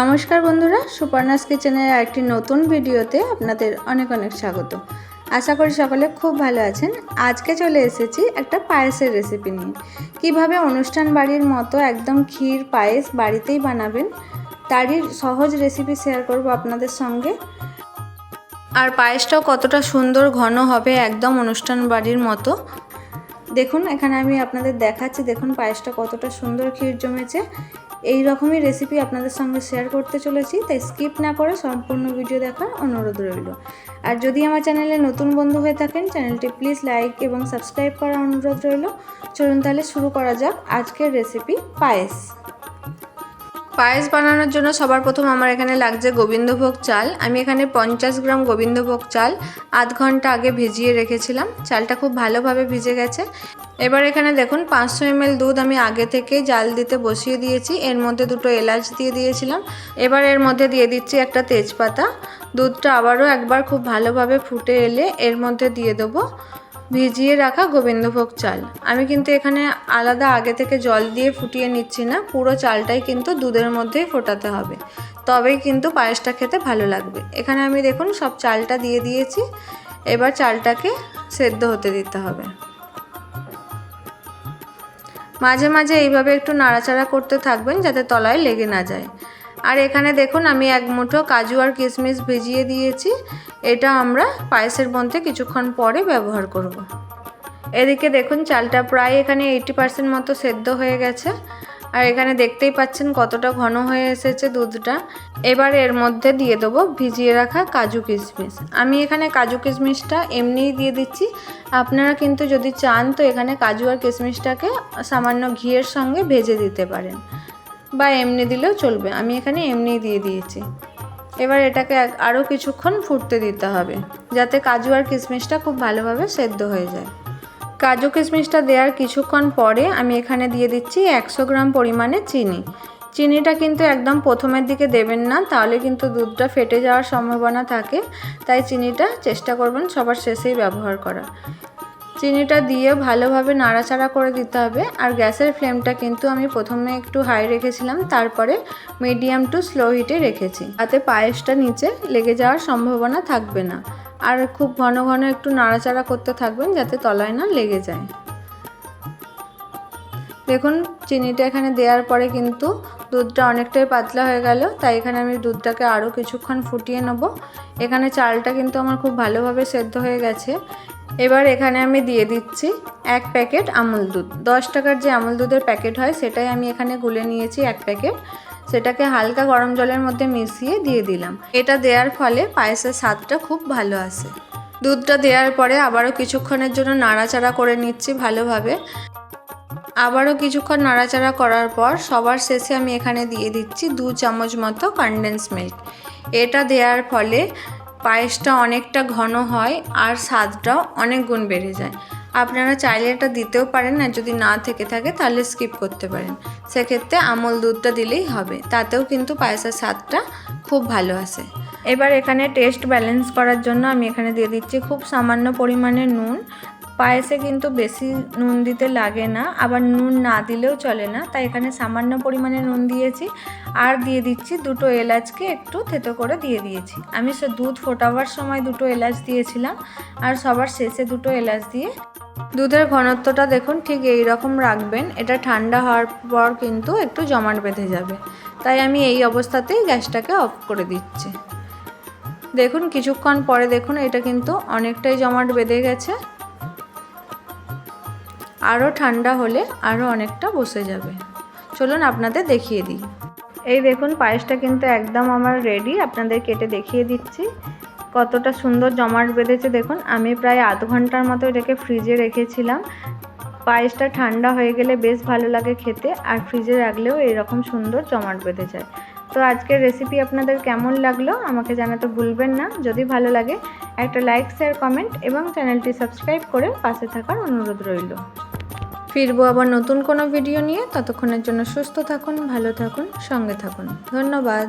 নমস্কার বন্ধুরা সুপারনাস কিচেনের একটি নতুন ভিডিওতে আপনাদের অনেক অনেক স্বাগত। আশা করি সকলে খুব ভালো আছেন। আজকে চলে এসেছি একটা পায়েসের রেসিপি নিয়ে। কীভাবে অনুষ্ঠান বাড়ির মতো একদম ক্ষীর পায়েস বাড়িতেই বানাবেন, তারই সহজ রেসিপি শেয়ার করব আপনাদের সঙ্গে। আর পায়েসটাও কতটা সুন্দর ঘন হবে একদম অনুষ্ঠান বাড়ির মতো। দেখুন, এখানে আমি আপনাদের দেখাচ্ছি, দেখুন পায়েসটা কতটা সুন্দর ক্ষীর জমেছে। এই রকমই রেসিপি আপনাদের সঙ্গে শেয়ার করতে চলেছি, তাই স্কিপ না করে সম্পূর্ণ ভিডিও দেখার অনুরোধ রইল। আর যদি আমার চ্যানেলে নতুন বন্ধু হয়ে থাকেন চ্যানেলটি প্লিজ লাইক এবং সাবস্ক্রাইব করার অনুরোধ রইল। চলুন তাহলে শুরু করা যাক আজকের রেসিপি পায়েস। পায়েস বানানোর জন্য সবার প্রথম আমার এখানে লাগছে গোবিন্দভোগ চাল। আমি এখানে পঞ্চাশ গ্রাম গোবিন্দভোগ চাল আধ ঘণ্টা আগে ভিজিয়ে রেখেছিলাম। চালটা খুব ভালোভাবে ভিজে গেছে। এবার এখানে দেখুন, পাঁচশো এমএল দুধ আমি আগে থেকেই জাল দিতে বসিয়ে দিয়েছি। এর মধ্যে দুটো এলাচ দিয়ে দিয়েছিলাম। এবার এর মধ্যে দিয়ে দিচ্ছি একটা তেজপাতা। দুধটা আবারও একবার খুব ভালোভাবে ফুটে এলে এর মধ্যে দিয়ে দেবো। ভিজিয়ে রাখা গোবিন্দভোগ চাল। আমি কিন্তু এখানে আলাদা আগে থেকে জল দিয়ে ফুটিয়ে নিচ্ছি না, পুরো চালটাই কিন্তু দুধের মধ্যেই ফোটাতে হবে। তবেই কিন্তু পায়েসটা খেতে ভালো লাগবে। এখানে আমি দেখুন সব চালটা দিয়ে দিয়েছি, এবার চালটাকে সেদ্ধ হতে দিতে হবে। মাঝে মাঝে এইভাবে একটু নাড়াচাড়া করতে থাকবেন যাতে তলায় লেগে না যায়। আর এখানে দেখুন আমি এক মুঠো কাজু আর কিশমিশ ভিজিয়ে দিয়েছি। এটা আমরা পায়েসের মধ্যে কিছুক্ষণ পরে ব্যবহার করব। এদিকে দেখুন চালটা প্রায় এখানে এইটি পার্সেন্ট মতো সেদ্ধ হয়ে গেছে। আর এখানে দেখতেই পাচ্ছেন কতটা ঘন হয়ে এসেছে দুধটা। এবার এর মধ্যে দিয়ে দেবো ভিজিয়ে রাখা কাজু কিশমিশ। আমি এখানে কাজু কিশমিশটা এমনিই দিয়ে দিচ্ছি। আপনারা কিন্তু যদি চান তো এখানে কাজু আর কিশমিশটাকে সামান্য ঘিয়ের সঙ্গে ভেজে দিতে পারেন। বা এমনি দিলেও চলবে। আমি এখানে এমনিই দিয়ে দিয়েছি। এবার এটাকে আরও কিছুক্ষণ ফুটতে দিতে হবে, যাতে কাজু আর কিশমিশটা খুব ভালোভাবে সেদ্ধ হয়ে যায়। কাজু কিশমিশটা দেওয়ার কিছুক্ষণ পরে আমি এখানে দিয়ে দিচ্ছি একশো গ্রাম পরিমাণে চিনি। চিনিটা কিন্তু একদম প্রথমের দিকে দেবেন না, তাহলে কিন্তু দুধটা ফেটে যাওয়ার সম্ভাবনা থাকে। তাই চিনিটা চেষ্টা করবেন সবার শেষেই ব্যবহার করা চিনিটা দিয়ে ভালোভাবে নাড়াচাড়া করে দিতে হবে। আর গ্যাসের ফ্লেমটা কিন্তু আমি প্রথমে একটু হাই রেখেছিলাম, তারপরে মিডিয়াম টু স্লো হিটে রেখেছি। তাতে পায়েসটা নিচে লেগে যাওয়ার সম্ভাবনা থাকবে না। আর খুব ঘন ঘন একটু নাড়াচাড়া করতে থাকবেন যাতে তলায় না লেগে যায়। দেখুন, চিনিটা এখানে দেওয়ার পরে কিন্তু দুধটা অনেকটাই পাতলা হয়ে গেল, তাই এখানে আমি দুধটাকে আরও কিছুক্ষণ ফুটিয়ে নেব। এখানে চালটা কিন্তু আমার খুব ভালোভাবে সেদ্ধ হয়ে গেছে। এবার এখানে আমি দিয়ে দিচ্ছি এক প্যাকেট আমুল দুধ। দশ টাকার যে আমুল দুধের প্যাকেট হয়, সেটাই আমি এখানে গুলে নিয়েছি এক প্যাকেট। সেটাকে হালকা গরম জলের মধ্যে মিশিয়ে দিয়ে দিলাম। এটা দেওয়ার ফলে পায়েসের স্বাদটা খুব ভালো আসে। দুধটা দেওয়ার পরে আবারও কিছুক্ষণের জন্য নাড়াচাড়া করে নিচ্ছি ভালোভাবে। আবারও কিছুক্ষণ নাড়াচাড়া করার পর সবার শেষে আমি এখানে দিয়ে দিচ্ছি দু চামচ মতো কনডেন্স মিল্ক এটা দেওয়ার ফলে পায়েসটা অনেকটা ঘন হয় আর স্বাদটাও অনেক গুণ বেড়ে যায়। আপনারা চাইলে এটা দিতেও পারেন আর যদি না থেকে থাকে তাহলে স্কিপ করতে পারেন। সেক্ষেত্রে আমল দুধটা দিলেই হবে, তাতেও কিন্তু পায়েসের স্বাদটা খুব ভালো আসে। এবার এখানে টেস্ট ব্যালেন্স করার জন্য আমি এখানে দিয়ে দিচ্ছি খুব সামান্য পরিমাণে নুন পায়েসে কিন্তু বেশি নুন দিতে লাগে না, আবার নুন না দিলেও চলে না। তাই এখানে সামান্য পরিমাণে নুন দিয়েছি আর দিয়ে দিচ্ছি দুটো এলাচকে একটু থেতো করে দিয়ে দিয়েছি। আমি সে দুধ ফোটাবার সময় দুটো এলাচ দিয়েছিলাম আর সবার শেষে দুটো এলাচ দিয়ে দুধের ঘনত্বটা দেখুন ঠিক এই রকম রাখবেন, এটা ঠান্ডা হওয়ার পর কিন্তু একটু জমাট বেঁধে যাবে। তাই আমি এই অবস্থাতেই গ্যাসটাকে অফ করে দিচ্ছি। দেখুন কিছুক্ষণ পরে দেখুন এটা কিন্তু অনেকটাই জমাট বেঁধে গেছে। আরও ঠান্ডা হলে আরও অনেকটা বসে যাবে। চলুন আপনাদের দেখিয়ে দিই। এই দেখুন, পায়েসটা কিন্তু একদম আমার রেডি আপনাদের কেটে দেখিয়ে দিচ্ছি। কতটা সুন্দর জমাট বেঁধেছে দেখুন। আমি প্রায় আধ ঘণ্টার মতো এটাকে ফ্রিজে রেখেছিলাম। পায়েসটা ঠান্ডা হয়ে গেলে বেশ ভালো লাগে খেতে, আর ফ্রিজে রাখলেও এরকম সুন্দর জমাট বেঁধে যায়। তো আজকের রেসিপি আপনাদের কেমন লাগল আমাকে জানাতে ভুলবেন না। যদি ভালো লাগে, একটা লাইক শেয়ার কমেন্ট এবং চ্যানেলটি সাবস্ক্রাইব করে পাশে থাকার অনুরোধ রইল। ফিরবো আবার নতুন কোনো ভিডিও নিয়ে। ততক্ষণের জন্য সুস্থ থাকুন, ভালো থাকুন, সঙ্গে থাকুন। ধন্যবাদ।